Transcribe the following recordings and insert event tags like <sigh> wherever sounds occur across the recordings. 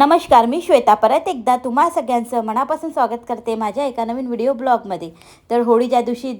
नमस्कार मी श्वेता. परत एकदा तुम्हा सगळ्यांचं मनापासून स्वागत करते माझ्या एका नवीन व्हिडिओ ब्लॉगमध्ये तर होळी ज्या दिवशी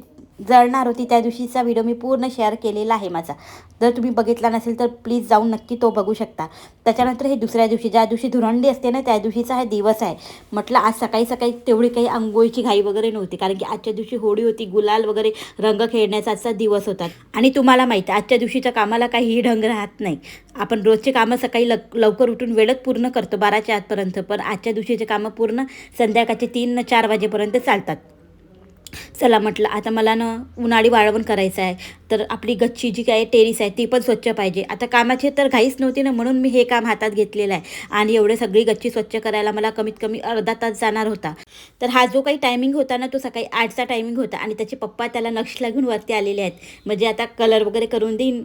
जळणार होती. त्या दिवशीचा व्हिडिओ मी पूर्ण शेअर केलेला आहे माझा. जर तुम्ही बघितला नसेल तर प्लीज जाऊन नक्की तो बघू शकता. त्याच्यानंतर हे दुसऱ्या दिवशी ज्या दिवशी धुरंडी असते ना त्या दिवशीचा हा दिवस आहे. म्हटलं आज सकाळी सकाळी तेवढी काही आंघोळीची घाई वगैरे नव्हती. कारण की आजच्या दिवशी होळी होती गुलाल वगैरे रंग खेळण्याचा आजचा दिवस होता. आणि तुम्हाला माहिती आहे आजच्या दिवशीच्या कामाला काहीही ढंग राहत नाही. आपण रोजचे कामं सकाळी लक लवकर उठून वेळेत पूर्ण करतो बाराच्या आतपर्यंत. पण आजच्या दिवशीचे कामं पूर्ण संध्याकाळचे तीन चार वाजेपर्यंत चालतात. चला म्हटलं आता मला ना उन्हाळी वाळवण करायचं आहे. तर आपली गच्ची जी काय टेरिस आहे ती पण स्वच्छ पाहिजे. आता कामाची तर घाईच नव्हती ना म्हणून मी हे काम हातात घेतलेलं आहे. आणि एवढे सगळी गच्ची स्वच्छ करायला मला कमीत कमी अर्धा तास जाणार होता. तर हा जो काही टायमिंग होता ना तो सकाळी आठचा टायमिंग होता. आणि त्याचे पप्पा त्याला नक्षला घेऊन वरती आलेले आहेत. म्हणजे आता कलर वगैरे करून देईन.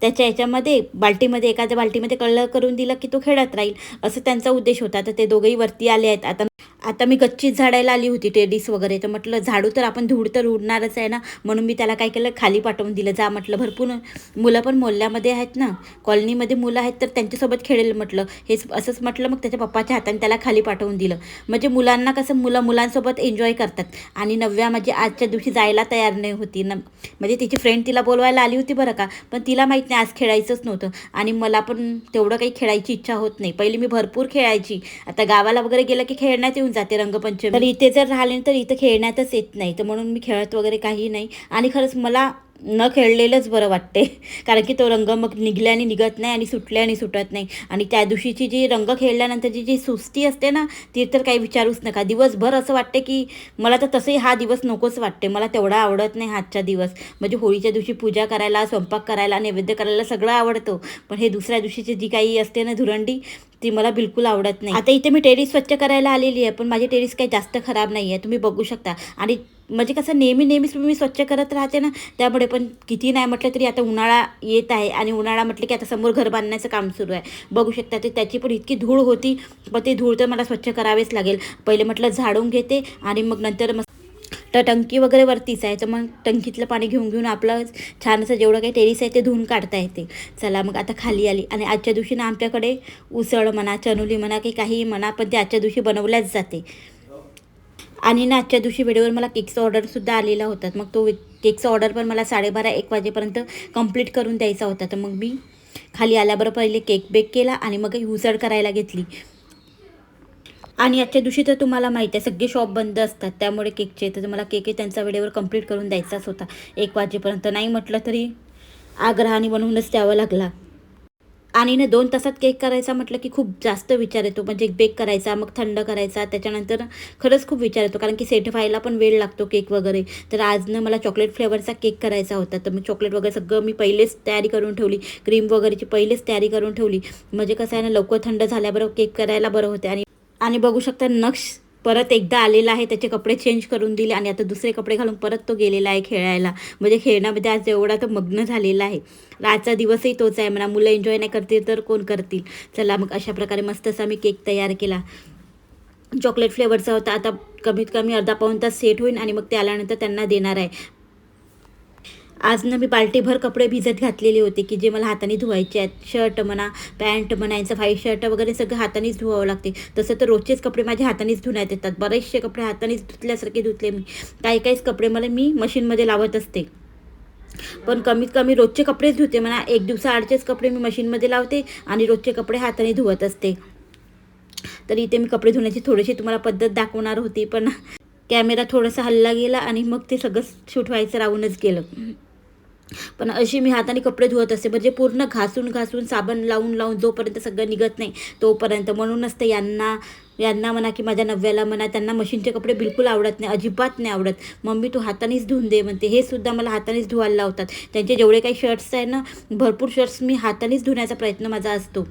त्याच्या याच्यामध्ये बाल्टीमध्ये एखाद्या बाल्टीमध्ये कलर करून दिलं की तो खेळत राहील. असं त्यांचा उद्देश होता. तर ते दोघंही वरती आले आहेत. आता आता मी गच्चीच झाडायला आली होती टेडिस वगैरे. तर म्हटलं झाडू तर आपण धूड तर उडणारच आहे ना. म्हणून मी त्याला काय केलं? खाली पाठवून दिलं. जा म्हटलं भरपूर मुलं पण मोहल्ल्यामध्ये आहेत ना. कॉलनीमध्ये मुलं आहेत तर त्यांच्यासोबत खेळेल म्हटलं. हेच असंच म्हटलं. मग त्याच्या पप्पाच्या हाताने त्याला खाली पाठवून दिलं. म्हणजे मुलांना कसं मुलं मुलांसोबत एन्जॉय करतात. आणि नव्या म्हणजे आजच्या दिवशी जायला तयार नाही होती न. म्हणजे तिची फ्रेंड तिला बोलवायला आली होती बरं का. पण तिला माहीत नाही आज खेळायचंच नव्हतं. आणि मला पण तेवढं काही खेळायची इच्छा होत नाही. पहिले मी भरपूर खेळायची. आता गावाला वगैरे गेलं की खेळण्यात येऊन जाते रंगपंचमी. तर इथे जर राहिले तर इथं खेळण्यातच येत नाही. तर म्हणून मी खेळत वगैरे काही नाही. आणि खरंच मला न खेळलेलंच बरं वाटते <laughs> कारण की तो रंग मग निघल्याने निघत नाही आणि सुटल्याने सुटत नाही. आणि त्या दिवशीची जी रंग खेळल्यानंतरची जी सुस्ती असते ना ती तर काही विचारूच नका. दिवसभर असं वाटते की मला तर तसंही हा दिवस नकोच वाटते मला तेवढा आवडत नाही आजचा दिवस. म्हणजे होळीच्या दिवशी पूजा करायला स्वयंपाक करायला नैवेद्य करायला सगळं आवडतं. पण हे दुसऱ्या दिवशीची जी काही असते ना धुरंडी ती मला बिलकुल आवडत नाही. आता इथे मी टेरिस स्वच्छ करायला आलेली आहे पण माझी टेरिस काही जास्त खराब नाही आहे तुम्ही बघू शकता. आणि म्हणजे कसं नेहमी नेहमीच मी स्वच्छ करत राहते ना त्यामुळे पण किती नाही म्हटलं तरी आता उन्हाळा येत आहे आणि उन्हाळा म्हटलं की आता समोर घर बांधण्याचं काम सुरू आहे. बघू शकता ते त्याची पण इतकी धूळ होती पण ते धूळ तर मला स्वच्छ करावेच लागेल. पहिले म्हटलं झाडून घेते आणि मग नंतर मग तर टंकी वगैरे वरतीच आहे तर मग टंकीतलं पाणी घेऊन घेऊन आपलं छान असं जेवढं काही टेरिस आहे ते धुवून काढता येते. चला मग आता खाली आली आणि आजच्या दिवशी ना आमच्याकडे उसळ म्हणा चनुली म्हणा की काही म्हणा पण ते आजच्या दिवशी बनवल्याच जाते. आणि ना आजच्या दिवशी वेळेवर मला केकचा ऑर्डरसुद्धा आलेला होता. मग तो केकचा ऑर्डर पण मला साडेबारा एक वाजेपर्यंत कंप्लीट करून द्यायचा होता. तर मग मी खाली आल्याबरोबर पहिले केक बेक केला आणि मग उसळ करायला घेतली. आणि आजच्या दिवशी तर तुम्हाला माहिती आहे सगळे शॉप बंद असतात. त्यामुळे केकचे तर मला केकही त्यांचा वेळेवर कंप्लीट करून द्यायचाच होता. एक वाजेपर्यंत. नाही म्हटलं तरी आग्रहाने बनवूनच द्यावा लागला. आणि ना दोन तासात केक करायचा म्हटलं की खूप जास्त विचार येतो. म्हणजे बेक करायचा मग थंड करायचा त्याच्यानंतर खरंच खूप विचार येतो. कारण की सेट व्हायला पण वेळ लागतो केक वगैरे. तर आज ना मला चॉकलेट फ्लेवरचा केक करायचा होता. तर मी चॉकलेट वगैरे सगळं मी पहिलेच तयारी करून ठेवली. क्रीम वगैरेची पहिलेच तयारी करून ठेवली. म्हणजे कसं आहे ना लवकर थंड झाल्याबरोबर केक करायला बरं होते. आणि आणि बघू शकता नक्ष परत एकदा आलेला आहे त्याचे कपडे चेंज करून दिले आणि आता दुसरे कपडे घालून परत तो गेलेला आहे खेळायला. म्हणजे खेळण्यामध्ये आज एवढा तो मग्न झालेला आहे. आजचा दिवसही तोच आहे म्हणा मुलं एन्जॉय नाही करतील तर कोण करतील? चला मग अशा प्रकारे मस्त असा मी केक तयार केला. चॉकलेट फ्लेवरचा होता आता कमीत कमी अर्धा पाऊन तास सेट होईल आणि मग ते आल्यानंतर त्यांना देणार आहे. आज ना मी बाल्टीभर कपडे भिजत घातलेले होते की जे मला हाताने धुवायचे आहेत. शर्ट म्हणा पॅन्ट म्हणा यांचं व्हाईट शर्ट वगैरे सगळं हातानेच धुवावं लागते. तसं तर रोजचेच कपडे माझ्या हातानेच धुण्यात येतात. बरेचसे कपडे हातानेच धुतल्यासारखे धुतले मी. काही काहीच कपडे मला मी मशीनमध्ये लावत असते. पण कमीत कमी रोजचे कपडेच धुते म्हणा. एक दिवसाआडचेच कपडे मी मशीनमध्ये लावते आणि रोजचे कपडे हाताने धुवत असते. तर इथे मी कपडे धुण्याची थोडीशी तुम्हाला पद्धत दाखवणार होती पण कॅमेरा थोडासा हल्ला गेला आणि मग ते सगळं शूट व्हायचं राहूनच गेलं. पण अशी मी हाताने कपडे धुवत असते म्हणजे पूर्ण घासून घासून साबण लावून लावून जोपर्यंत सगळं निघत नाही तोपर्यंत. म्हणूनच ते यांना यांना म्हणा की माझ्या नव्याला म्हणा त्यांना मशीनचे कपडे बिलकुल आवडत नाही अजिबात नाही आवडत. मम्मी तू हातानेच धुवून दे म्हणते. हे सुद्धा मला हातानेच धुवायला लावतात. त्यांचे जेवढे काही शर्ट्स आहे ना भरपूर शर्ट्स मी हातानेच धुण्याचा प्रयत्न माझा असतो.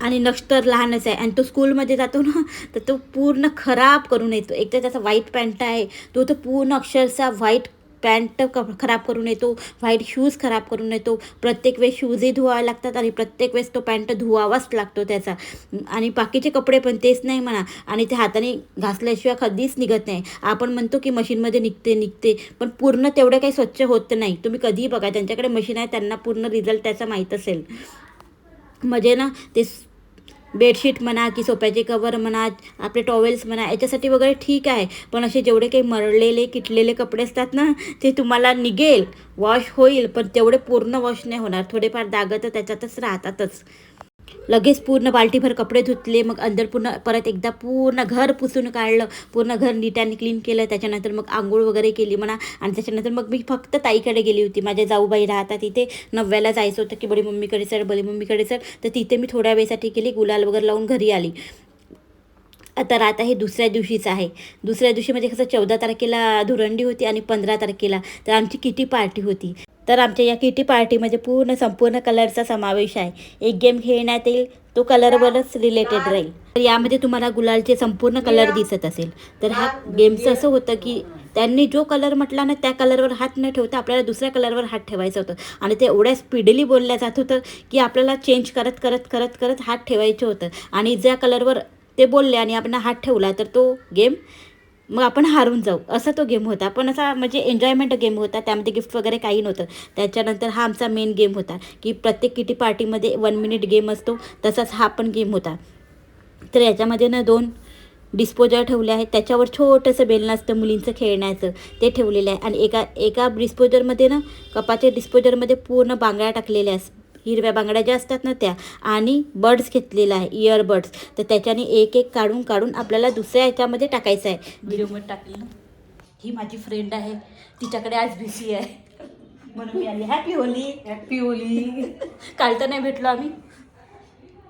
आणि नक्ष तर लहानच आहे. आणि तो स्कूलमध्ये जातो ना तर तो पूर्ण खराब करून येतो. एक तर त्याचा व्हाईट पॅन्ट आहे तो तर पूर्ण अक्षरशः व्हाईट पॅन्ट खराब करून येतो व्हाईट शूज खराब करून येतो. प्रत्येक वेळेस शूजही धुवावे लागतात आणि प्रत्येक वेळेस तो पॅन्ट धुवावाच लागतो त्याचा. आणि बाकीचे कपडे पण तेच नाही म्हणा. आणि ते हाताने घासल्याशिवाय कधीच निघत नाही. आपण म्हणतो की मशीनमध्ये निघते निघते. पण पूर्ण तेवढं काही स्वच्छ होत नाही. तुम्ही कधीही बघा त्यांच्याकडे मशीन आहे त्यांना पूर्ण रिझल्ट त्याचा माहीत असेल. म्हणजे ना ते बेडशीट म्हणा की सोप्याचे कवर म्हणा आपले टॉवेल्स म्हणा याच्यासाठी वगैरे ठीक आहे. पण असे जेवढे काही मरलेले किटलेले कपडे असतात ना ते तुम्हाला निघेल वॉश होईल पण तेवढे पूर्ण वॉश नाही होणार. थोडेफार दाग तर त्याच्यातच राहतातच. लगेच पूर्ण बाल्टीभर कपडे धुतले मग अंदर पूर्ण परत एकदा पूर्ण घर पुसून काढलं पूर्ण घर नीटाने क्लीन केलं त्याच्यानंतर मग आंघोळ वगैरे केली म्हणा आणि त्याच्यानंतर मग मी फक्त ताईकडे गेली होती. माझ्या जाऊबाई राहतात तिथे नव्याला जायचं होतं की बडी मम्मीकडे सर बडी मम्मीकडे सर तर तिथे मी थोड्या वेळेसाठी गेली गुलाल वगैरे लावून घरी आली. तर आता हे दुसऱ्या दिवशीचं आहे. दुसऱ्या दिवशी म्हणजे कसं चौदा तारखेला धुरंडी होती आणि पंधरा तारखेला. तर आमची किटी पार्टी होती. तर आमच्या या किटी पार्टीमध्ये पूर्ण संपूर्ण कलरचा समावेश आहे. एक गेम खेळण्यात येईल तो कलरवरच रिलेटेड राहील. तर यामध्ये तुम्हाला गुलालचे संपूर्ण कलर दिसत असेल. तर हा गेमचं असं होतं की त्यांनी जो कलर म्हटला ना त्या कलरवर हात न ठेवता आपल्याला दुसऱ्या कलरवर हात ठेवायचं होतं. आणि ते एवढ्या स्पीडली बोलल्या जात होतं की आपल्याला चेंज करत करत करत करत हात ठेवायचं होतं. आणि ज्या कलरवर ते बोलले आणि आपण हात ठेवला तर तो गेम मग आपण हारून जाऊ. असा तो गेम होता. पण असा म्हणजे एन्जॉयमेंट गेम होता. त्यामध्ये गिफ्ट वगैरे काही नव्हतं. त्याच्यानंतर हा आमचा मेन गेम होता. की प्रत्येक किटी पार्टीमध्ये वन मिनिट गेम असतो. तसाच हा पण गेम होता. तर याच्यामध्ये ना दोन डिस्पोजर ठेवले आहेत. त्याच्यावर छोटंसं बेलन असतं मुलींचं खेळण्याचं. ते ठेवलेलं आहे. आणि एका एका डिस्पोजरमध्ये ना कपाच्या डिस्पोजरमध्ये पूर्ण बांगड्या टाकलेल्या असतात हिरव्या बांगड्या ज्या असतात ना त्या आणि बर्ड्स घेतलेला आहे इयरबड्स तर त्याच्याने एक एक काढून काढून आपल्याला दुसऱ्या ह्याच्यामध्ये टाकायचं आहे. व्हिडिओमध्ये टाकलं ही माझी फ्रेंड आहे. तिच्याकडे आज बिसी आहे. म्हणून मी आली. हॅपी होली हॅपी होली काल तर नाही भेटलो आम्ही.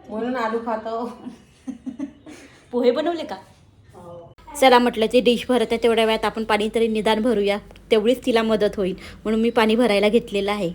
म्हणून आलू खातो. पोहे बनवले का? चला म्हटलं ते डिश भरत आहे तेवढ्या वेळात आपण पाणी तरी निदान भरूया. तेवढीच तिला मदत होईल. म्हणून मी पाणी भरायला घेतलेलं आहे.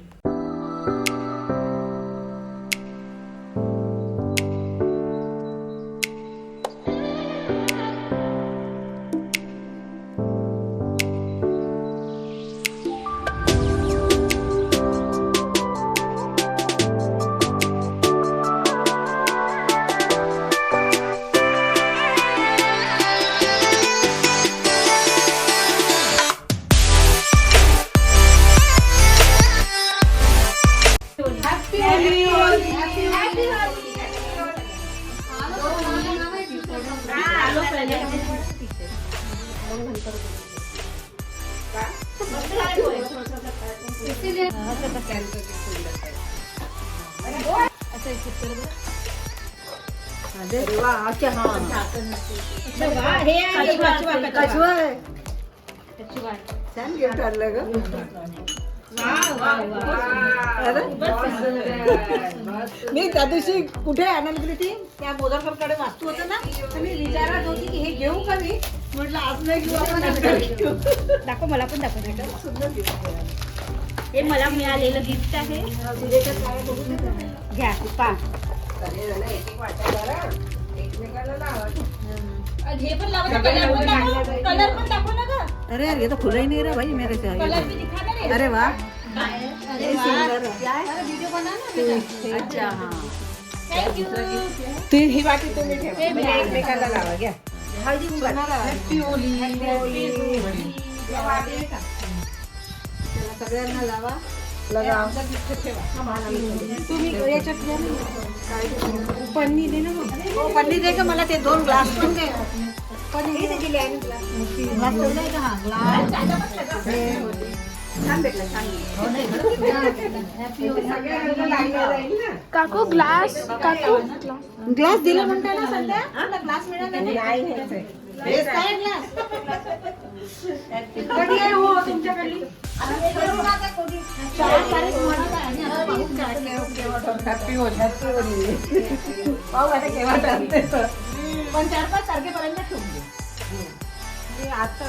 अरे छान गिफ्ट आणलं ग मी त्या दिवशी कुठे आनंद गेली ती त्या मोदरकरकडे वास्तू होतं ना तर मी विचारत होती की हे घेऊ का मी म्हटलं आज नाही घेऊ आपण दाखव मला पण दाखव सुंदर gift हे मला मिळालेलं गिफ्ट आहे. घ्या पा. चालेल ना, एक एक वाटा करा. एकमेकाला लावा. हे पण लावा कलर पण दाखव. कलर पण दाखव ना ग. अरे यार ये तो खुला ही नहीं रहा भाई मेरे से कलर भी दिखा ना अरे वाह ये सुंदर. है अच्छा हाँ. तू ही वाटी तुम्ही ठेवा. एकमेकाला लावा घ्या. हळदी कुंकू. हॅपी सगळ्यांना लावा. लगा तुम्ही याच्यात घ्या ना. काय ते? पन्नी दे ना मग. हो, पन्नी दे का? मला ते दोन ग्लास पण दे. पन्नी दे. ग्लास का हा ग्लास. काकू ग्लास काकू. ग्लास दिला म्हणता ना सध्या? ग्लास मिळाला नाही. हेच काय कधी आहे हो तुमच्याकडली? हॅपी होल हॅपी होली पाहू आता केव्हा ठरते तर. पण चार पाच तारखेपर्यंत ठेवून दे. आता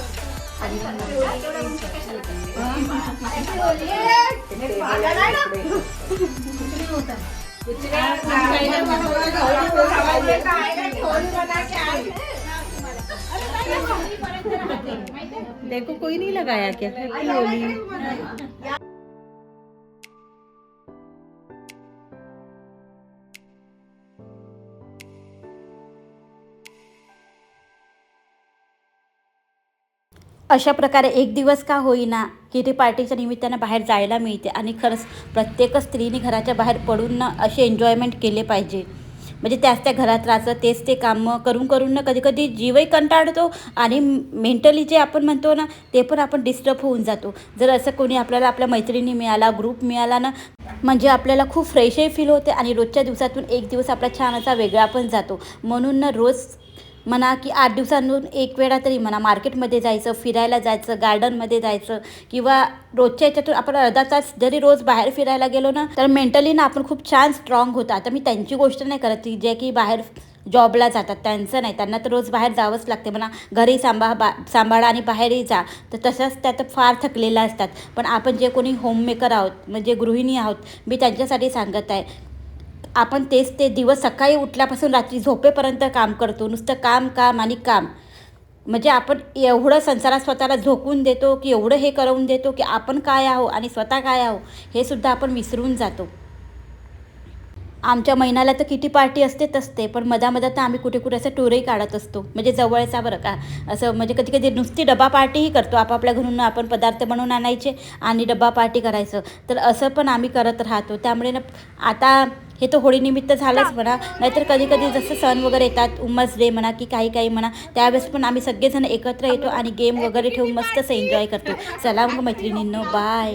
देखो कोई नहीं लगाया क्या? हैप्पी होली। अशा प्रकारे एक दिवस का होईना किटी पार्टीच्या निमित्तानं बाहेर जायला मिळते आणि खरंच प्रत्येक स्त्रीने घराच्या बाहेर पडून ना असे एन्जॉयमेंट केले पाहिजे. म्हणजे त्याच त्या घरात राहतं तेच ते कामं करून करून ना कधी कधी जीवही कंटाळतो आणि मेंटली जे आपण म्हणतो ना ते पण आपण डिस्टर्ब होऊन जातो. जर असं कोणी आपल्याला आपल्या मैत्रिणी मिळाला ग्रुप मिळाला ना म्हणजे आपल्याला खूप फ्रेशही फील होते आणि रोजच्या दिवसातून एक दिवस आपला छान असा वेगळा पण जातो. म्हणून ना रोज म्हणा की आठ दिवसांतून एक वेळा तरी म्हणा मार्केटमध्ये जायचं फिरायला जायचं गार्डनमध्ये जायचं किंवा रोजच्या याच्यातून आपण अर्धा तास जरी रोज बाहेर फिरायला गेलो ना तर मेंटली ना आपण खूप छान स्ट्रॉंग होतो आता मी त्यांची गोष्ट नाही करत ती जे की बाहेर जॉबला जातात त्यांचं नाही. त्यांना तर रोज बाहेर जावंच लागते. म्हणा घरी सांभा बा सांभाळा आणि बाहेरही जा. तर तसंच त्यात फार थकलेल्या असतात. पण आपण जे कोणी होममेकर आहोत म्हणजे गृहिणी आहोत मी त्यांच्यासाठी सांगत आहे आपण तेच ते दिवस सकाळी उठल्यापासून रात्री झोपेपर्यंत काम करतो. नुसतं काम काम आणि काम. म्हणजे आपण एवढं संसारात स्वतःला झोकून देतो की एवढं हे करवून देतो की आपण काय आहो आणि स्वतः काय आहो हे सुद्धा आपण विसरून जातो. आमच्या महिन्याला तर किती पार्टी असतेच असते पण मधामधात तर आम्ही कुठे कुठे असं टूरही काढत असतो. म्हणजे जवळचा बरं का. असं म्हणजे कधी कधी नुसती डबा पार्टीही करतो. आपापल्या घरून आपण पदार्थ बनवून आणायचे आणि डबा पार्टी करायचं. तर असं पण आम्ही करत राहतो. त्यामुळे ना आता हे तर होळीनिमित्त झालंच म्हणा. नाहीतर कधी कधी जसं सण वगैरे येतात उमस डे म्हणा की काही काही म्हणा त्यावेळेस पण आम्ही सगळेजण एकत्र येतो आणि गेम वगैरे ठेवून मस्त असं एन्जॉय करतो. चला मग मैत्रिणींनो बाय